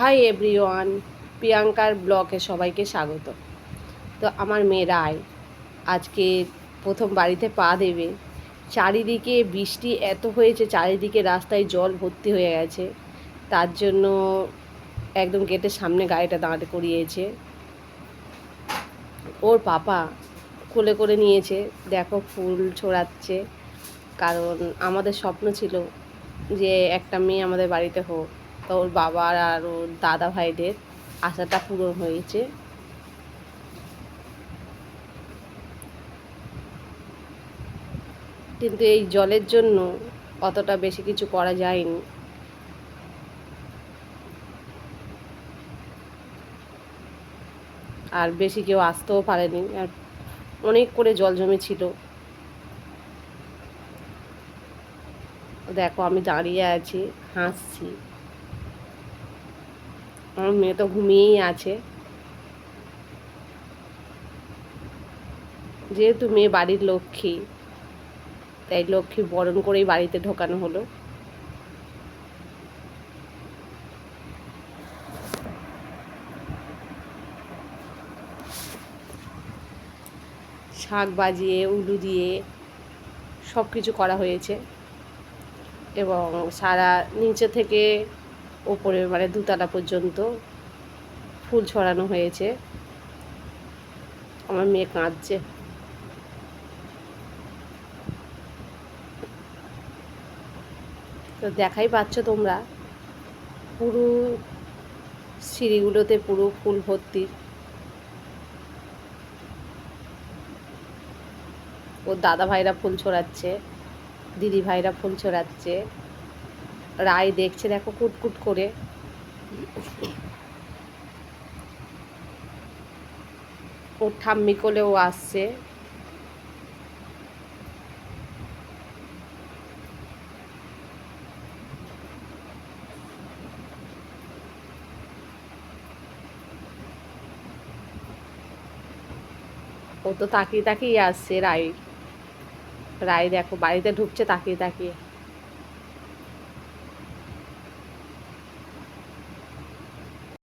Hi everyone প্রিয়াঙ্কার ব্লগে সবাইকে স্বাগত। তো আমার মেয়ে রায় আজকে প্রথম বাড়িতে পা দেবে। চারিদিকে বৃষ্টি এত হয়েছে, চারিদিকে রাস্তায় জল ভর্তি হয়ে গেছে। তার জন্য একদম গেটের সামনে গাড়িটা দাঁড় করিয়েছে। ওর পাপা কোলে করে নিয়েছে। দেখো ফুল ছড়াচ্ছে। কারণ আমাদের স্বপ্ন ছিল যে একটা মেয়ে আমাদের বাড়িতে হোক। তো ওর বাবার আর ওর দাদা ভাইদের আশাটা পূরণ হয়েছে। কিন্তু এই জলের জন্য অতটা বেশি কিছু করা যায়নি। আর বেশি কেউ আসতেও পারেনি। আর অনেক করে জল জমেছিল। দেখো আমি দাঁড়িয়ে আছি, হাসছি। আমার মেয়ে তো ঘুমিয়েই আছে। যেহেতু মেয়ে বাড়ির লক্ষ্মী, তাই লক্ষ্মী বরণ করেই বাড়িতে ঢোকানো হলো। শাক বাজিয়ে, উলু দিয়ে সব কিছু করা হয়েছে। এবং সারা নিচে থেকে ওপরে মানে দুতলা পর্যন্ত ফুল ছড়ানো হয়েছে। আমার মেয়ে কাঁদছে। তো দেখাই পাচ্ছ তোমরা, পুরো সিঁড়িগুলোতে পুরো ফুল ভর্তি। ওর দাদা ভাইরা ফুল ছড়াচ্ছে দিদি ভাইরা ফুল ছড়াচ্ছে। রায় দেখছে, দেখো কুটকুট করে। ওর ঠাম্মি কোলেও আসছে। ও তো তাকিয়ে তাকিয়ে আসছে রায়। রায় দেখো, বাড়িতে ঢুকছে তাকিয়ে তাকিয়ে।